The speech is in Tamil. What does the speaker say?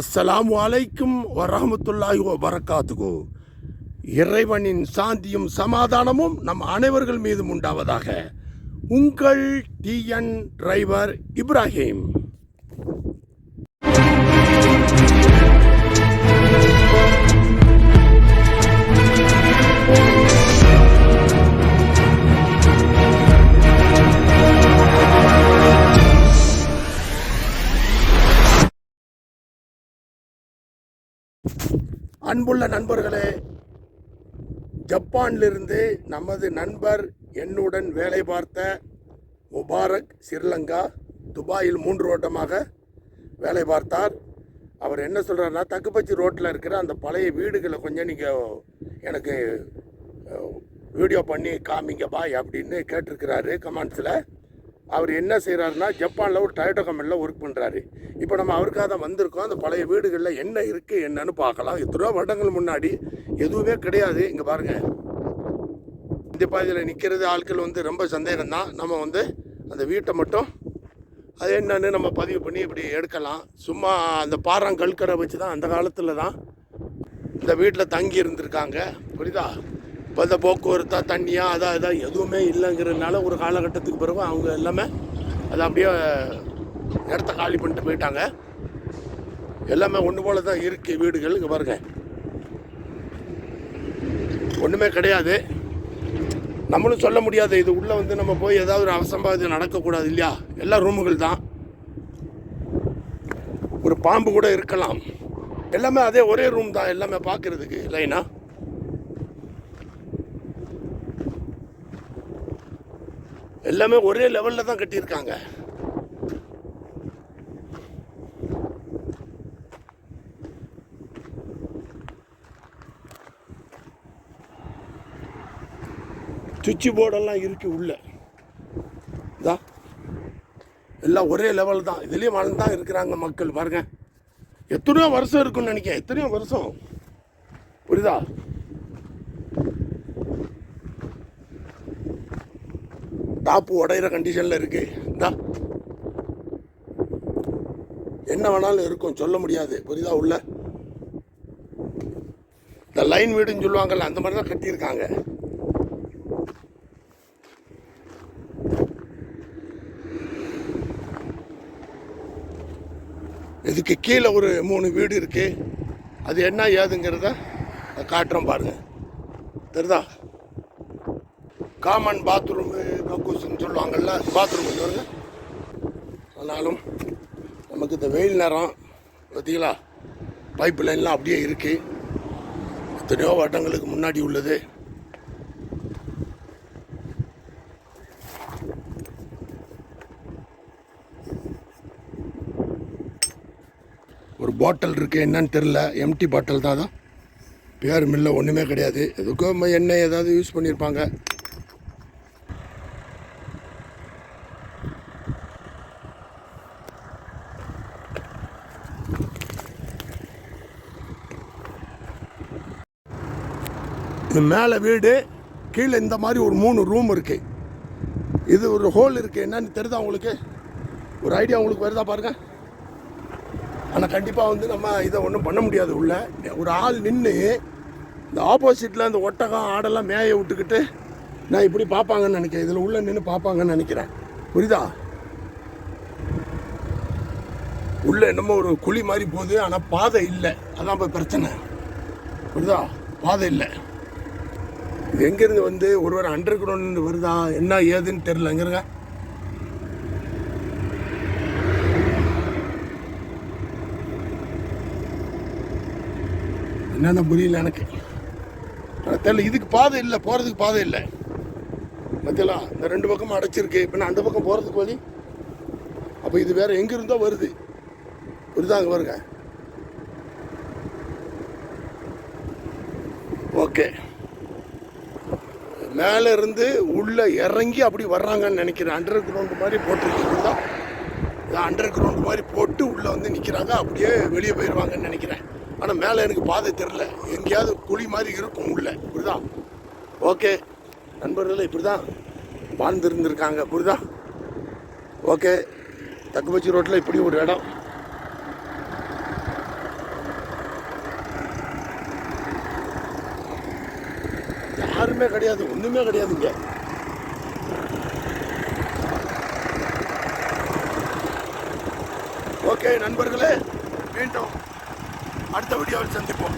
அஸ்ஸலாமு அலைக்கும் வரஹமத்துல்லாஹி வரக்காத்துகோ இறைவனின் சாந்தியும் சமாதானமும் நம் அனைவர்கள் மீதும் உண்டாவதாக. உங்கள் டிஎன் டிரைவர் இப்ராஹிம். அன்புள்ள நண்பர்களே ஜப்பானிலிருந்து நமது நண்பர் என்னுடன் வேலை பார்த்த முபாரக் ஸ்ரீலங்கா துபாயில் மூன்று ஓட்டமாக வேலை பார்த்தார். அவர் என்ன சொல்கிறாருன்னா தக்குப்பச்சி ரோட்டில் இருக்கிற அந்த பழைய வீடுகளை கொஞ்சம் நீங்கள் எனக்கு வீடியோ பண்ணி காமிங்க பாய் அப்படின்னு கேட்டிருக்கிறாரு கமெண்ட்ஸில். அவர் என்ன செய்கிறாருன்னா ஜப்பானில் ஒரு டொயோட்டோ கம்பெனியில் ஒர்க் பண்ணுறாரு இப்போ நம்ம அவருக்காக தான் வந்திருக்கோம். அந்த பழைய வீடுகளில் என்ன இருக்குது என்னன்னு பார்க்கலாம். எத்தனையோ வருடங்கள் முன்னாடி எதுவுமே கிடையாது. இங்கே பாருங்கள் இந்த பாதையில் நிற்கிறது ஆட்கள் வந்து ரொம்ப சந்தேகம் தான் நம்ம வந்து அந்த வீட்டை மட்டும் அது என்னன்னு நம்ம பதிவு பண்ணி இப்படி எடுக்கலாம். சும்மா அந்த பாறாங்கல்கரை வச்சு தான் அந்த காலத்தில் தான் இந்த வீட்டில் தங்கி இருந்திருக்காங்க. புரியுதா? இப்போ இந்த போக்குவரத்தா தண்ணியா அதான் இதாக எதுவுமே இல்லைங்கிறதுனால ஒரு காலகட்டத்துக்கு பிறகு அவங்க எல்லாமே அதை அப்படியே இடத்த காலி பண்ணிட்டு போயிட்டாங்க. எல்லாமே ஒன்று போல தான் இருக்குது வீடுகள் இங்கே பாருங்க. ஒன்றுமே கிடையாது. நம்மளும் சொல்ல முடியாது இது உள்ளே வந்து நம்ம போய் ஏதாவது ஒரு அவசம்பாவிதம் நடக்கக்கூடாது இல்லையா? எல்லா ரூமுகள் தான். ஒரு பாம்பு கூட இருக்கலாம். எல்லாமே அதே ஒரே ரூம் தான் எல்லாமே பார்க்கறதுக்கு லைனாக எல்லாமே ஒரே லெவலில் தான் கட்டியிருக்காங்க. சுவிட்சு போர்டெல்லாம் இருக்கு உள்ளே. இதா. எல்லாம் ஒரே லெவல் தான். இதுலேயும் வாழ்ந்து தான் இருக்கிறாங்க மக்கள் பாருங்க. எத்தனையோ வருஷம் இருக்குன்னு நினைக்கிறேன். எத்தனையோ வருஷம். புரியுதா? டாப்பு உடையிற கண்டிஷனில் இருக்குது இந்தா. என்ன வேணாலும் இருக்கும் சொல்ல முடியாது. புரியுதா உள்ள? இந்த லைன் வீடுன்னு சொல்லுவாங்கல்ல அந்த மாதிரி தான் கட்டியிருக்காங்க. இதுக்கு கீழே ஒரு மூணு வீடு இருக்கு. அது என்ன ஏதுங்கிறத காட்டுறோம் பாருங்கள் பாருங்க. தெரியுதா? காமன் பாத்ரூமு கக்கூஸ்ன்னு சொல்லுவாங்கல்ல பாத்ரூம் வருங்க ஆனாலும் நமக்கு இந்த வெயில் நேரம் பார்த்தீங்களா? பைப் லைன்லாம் அப்படியே இருக்கு. எத்தனையோ வட்டங்களுக்கு முன்னாடி உள்ளது. ஒரு பாட்டில் இருக்கு என்னன்னு தெரில எம்டி பாட்டில் தான் தான் பேர் மில்ல ஒன்றுமே கிடையாது. எதுக்கும் எண்ணெய் ஏதாவது யூஸ் பண்ணியிருப்பாங்க இது மேலே வீடு கீழே இந்த மாதிரி ஒரு மூணு ரூம் இருக்குது இது ஒரு ஹோல் இருக்குது என்னன்னு தெரியுதா உங்களுக்கு? ஒரு ஐடியா உங்களுக்கு வருதா பாருங்க. ஆனால் கண்டிப்பாக வந்து நம்ம இதை ஒன்றும் பண்ண முடியாது உள்ள. ஒரு ஆள் நின்று இந்த ஆப்போசிட்டில் அந்த ஒட்டகம் ஆடெல்லாம் மேய விட்டுக்கிட்டு நான் இப்படி பார்ப்பாங்கன்னு நினைக்கிறேன். இதில் உள்ள நின்று பார்ப்பாங்கன்னு நினைக்கிறேன். புரியுதா? உள்ள என்னமோ ஒரு குழி மாதிரி போகுது. ஆனால் பாதை இல்லை. அதான் இப்போ பிரச்சனை. புரியுதா? பாதை இல்லை. இது எங்கேருந்து வந்து ஒருவர் அண்டர் கிரவுண்ட் வருதா? என்ன ஏதுன்னு தெரிலங்கிறங்க என்னென்ன புரியல எனக்கு. தெரியல இதுக்கு பாதை இல்லை போகிறதுக்கு பாதை இல்லை. மத்தியெல்லாம் இந்த ரெண்டு பக்கமும் அடைச்சிருக்கு. இப்போ நான் அந்த பக்கம் போகிறதுக்கு வழி? அப்போ இது வேறு எங்கே இருந்தோ வருது. புரியுதா அங்கே வருங்க ஓகே. மேலே இருந்து உள்ளே இறங்கி அப்படி வர்றாங்கன்னு நினைக்கிறேன். அண்டர் கிரவுண்ட் மாதிரி போட்டிருக்கு புரியுதா அண்டர் கிரவுண்ட் மாதிரி போட்டு உள்ளே வந்து நிற்கிறாங்க அப்படியே வெளியே போயிடுவாங்கன்னு நினைக்கிறேன். ஆனால் மேலே எனக்கு பாதை தெரில எங்கேயாவது குழி மாதிரி இருக்கும் உள்ளே. புரியுதா? ஓகே. நண்பர்கள் இப்படி தான் வாழ்ந்துருந்துருக்காங்க. புரியுதா? ஓகே. தக்குபச்சி ரோட்டில் இப்படி ஒரு இடம். சிக்னலுமே கிடையாது ஒன்றுமே கிடையாது இங்கே ஓகே நண்பர்களே மீண்டும் அடுத்த வீடியோவில் சந்திப்போம்.